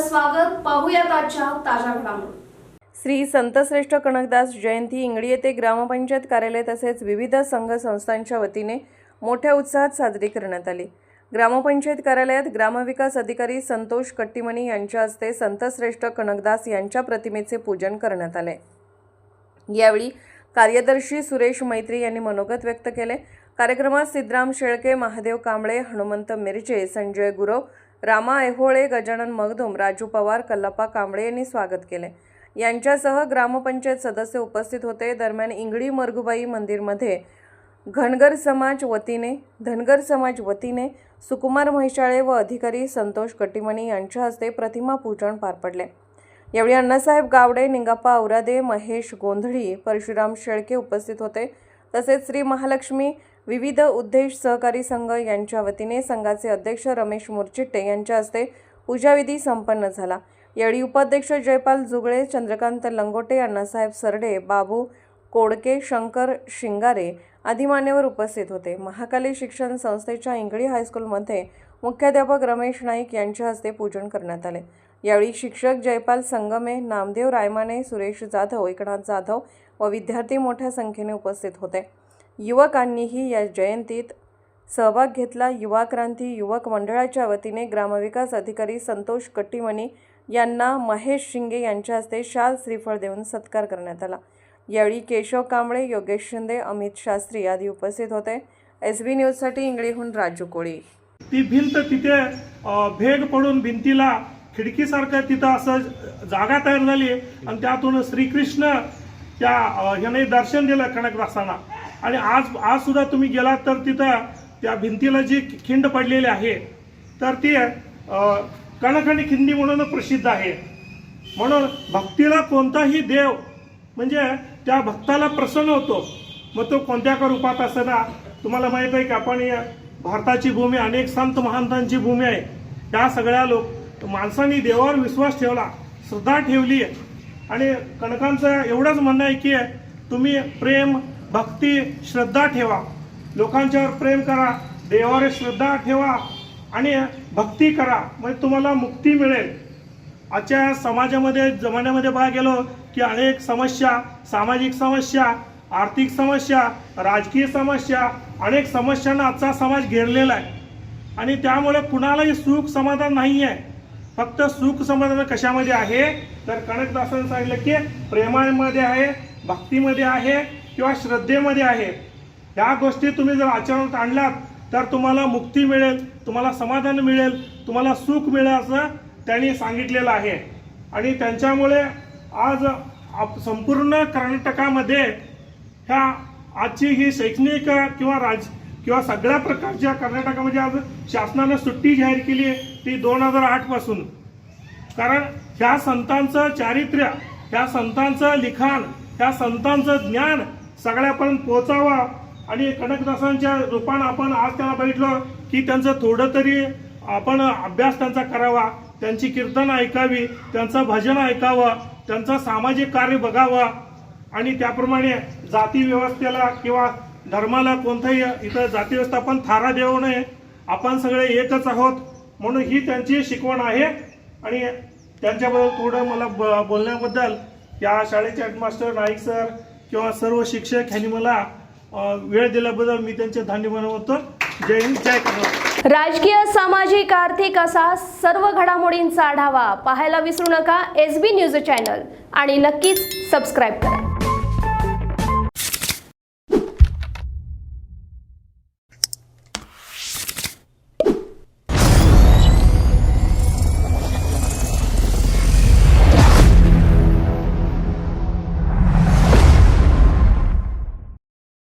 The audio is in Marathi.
स्वागत पाहूयात आजच्या ताज्या घडामोडी. श्री संतश्रेष्ठ कनकदास जयंती इंगडी येथे ग्रामपंचायत कार्यालय तसेच विविध संघ संस्थांच्या वतीने मोठ्या उत्साहात साजरी करण्यात आली. ग्रामपंचायत कार्यालयात ग्रामविकास अधिकारी संतोष कट्टीमणी यांच्या हस्ते संतश्रेष्ठ कनकदास यांच्या प्रतिमेचे पूजन करण्यात आले. यावेळी कार्यदर्शी सुरेश मैत्री यांनी मनोगत व्यक्त केले. कार्यक्रमात सिद्धराम शेळके महादेव कांबळे हनुमंत मिरचे संजय गुरव रामा ऐहोळे गजानन मगदुम राजू पवार कल्लप्पा कांबळे यांनी स्वागत केले. यांच्यासह ग्रामपंचायत सदस्य उपस्थित होते. दरम्यान इंगळी मरगुबाई मंदिरमध्ये घनगर समाज वतीने धनगर समाज वतीने सुकुमार म्हैशाळे व अधिकारी संतोष कटिमणी यांच्या हस्ते प्रतिमा पूजन पार पडले. यावेळी अण्णासाहेब गावडे निंगाप्पा औरादे महेश गोंधळी परशुराम शेळके उपस्थित होते. तसेच श्री महालक्ष्मी विविध उद्देश सहकारी संघ यांच्या वतीने संघाचे अध्यक्ष रमेश मुरचिट्टे यांच्या हस्ते पूजाविधी संपन्न झाला. यावेळी उपाध्यक्ष जयपाल जुगळे चंद्रकांत लंगोटे अण्णासाहेब सरडे बाबू कोडके शंकर शिंगारे आदी मान्यवर उपस्थित होते. महाकाली शिक्षण संस्थेच्या इंगळी हायस्कूलमध्ये मुख्याध्यापक रमेश नाईक यांच्या हस्ते पूजन करण्यात आले. यावेळी शिक्षक जयपाल संगमे नामदेव रायमाने सुरेश जाधव एकनाथ जाधव व विद्यार्थी मोठ्या संख्येने उपस्थित होते. युवकांनीही या जयंतीत सहभाग घेतला. युवा क्रांती युवक मंडळाच्या वतीने ग्रामविकास अधिकारी संतोष कट्टीमणी यांना महेश शिंगे यांच्या हस्ते शाल श्रीफळ देऊन सत्कार करण्यात आला. यावेळी केशव कांबळे योगेश शिंदे अमित शास्त्री आदी उपस्थित होते. एस बी न्यूजसाठी इंगळीहून राजू कोळी. ती भिंत तिथे भेग पडून भिंतीला खिडकीसारखं तिथं असं जागा तयार झाली आणि त्यातून श्रीकृष्ण त्या ह्याने दर्शन दिलं कनकदासांना. आणि आज आज सुद्धा तुम्ही गेलात तर तिथं त्या भिंतीला जी खिंड पडलेली आहे तर ती कणक आणि खिंडी म्हणून प्रसिद्ध आहे. म्हणून भक्तीला कोणताही देव म्हणजे त्या भक्ताला प्रसन्न होतो. मग तो कोणत्या का रूपात असताना तुम्हाला माहीत आहे की आपण भारताची भूमी अनेक संत महांतांची भूमी आहे. त्या सगळ्या लोक माणसांनी देवावर विश्वास ठेवला श्रद्धा ठेवली आणि कणकांचं एवढंच म्हणणं आहे की तुम्ही प्रेम भक्ती श्रद्धा ठेवा. लोकांच्यावर प्रेम करा देवावर श्रद्धा ठेवा आणि भक्ती करा. म्हणजे तुम्हाला मुक्ती मिळेल. आजच्या समाजामध्ये जमान्यामध्ये बघा गेलो की अनेक समस्या सामाजिक समस्या आर्थिक समस्या राजकीय समस्या अनेक समस्यांना आजचा समाज घेरलेला आहे. आणि त्यामुळे कुणालाही सुख समाधान नाही आहे फक्त सुख समाधान कशामध्ये आहे? तर कनकदासांनी सांगितलं की प्रेमामध्ये आहे भक्तीमध्ये आहे किंवा श्रद्धेमध्ये आहे. ह्या गोष्टी तुम्ही जर आचरणात आणल्यात तर तुम्हाला मुक्ती मिळेल तुम्हाला समाधान मिळेल तुम्हाला सुख मिळेल असं त्यांनी सांगितलेलं आहे. आणि त्यांच्यामुळे आज आप- संपूर्ण कर्नाटकामध्ये ह्या आजची ही शैक्षणिक किंवा राज किंवा सगळ्या प्रकारच्या कर्नाटकामध्ये आज शासनानं सुट्टी जाहीर केली आहे ती दोन हजार आठपासून कारण ह्या संतांचं चारित्र्य ह्या संतांचं लिखाण ह्या संतांचं ज्ञान सगळ्यापर्यंत पोहोचावा. आणि कनकदासांच्या रूपानं आपण आज त्यांना बघितलं की त्यांचं थोडं तरी आपण अभ्यास त्यांचा करावा. त्यांची कीर्तन ऐकावी त्यांचं भजन ऐकावं त्यांचं सामाजिक कार्य बघावं. आणि त्याप्रमाणे जाती व्यवस्थेला किंवा धर्माला कोणताही इथं जाती व्यवस्था थारा देऊ नये. आपण सगळे एकच आहोत. म्हणून ही त्यांची शिकवण आहे. आणि त्यांच्याबद्दल थोडं मला ब- बोलण्याबद्दल या शाळेचे हेडमास्टर नाईक सर किंवा सर्व शिक्षक ह्यांनी मला वेळ दिल्याबद्दल मी त्यांचे धन्यवाद मानतो जय हिंद जय कर्नाटक. राजकीय सामाजिक आर्थिक असा सर्व घडामोडींचा आढावा पाहायला विसरू नका. एस बी न्यूज चॅनल आणि नक्कीच सबस्क्राईब करा.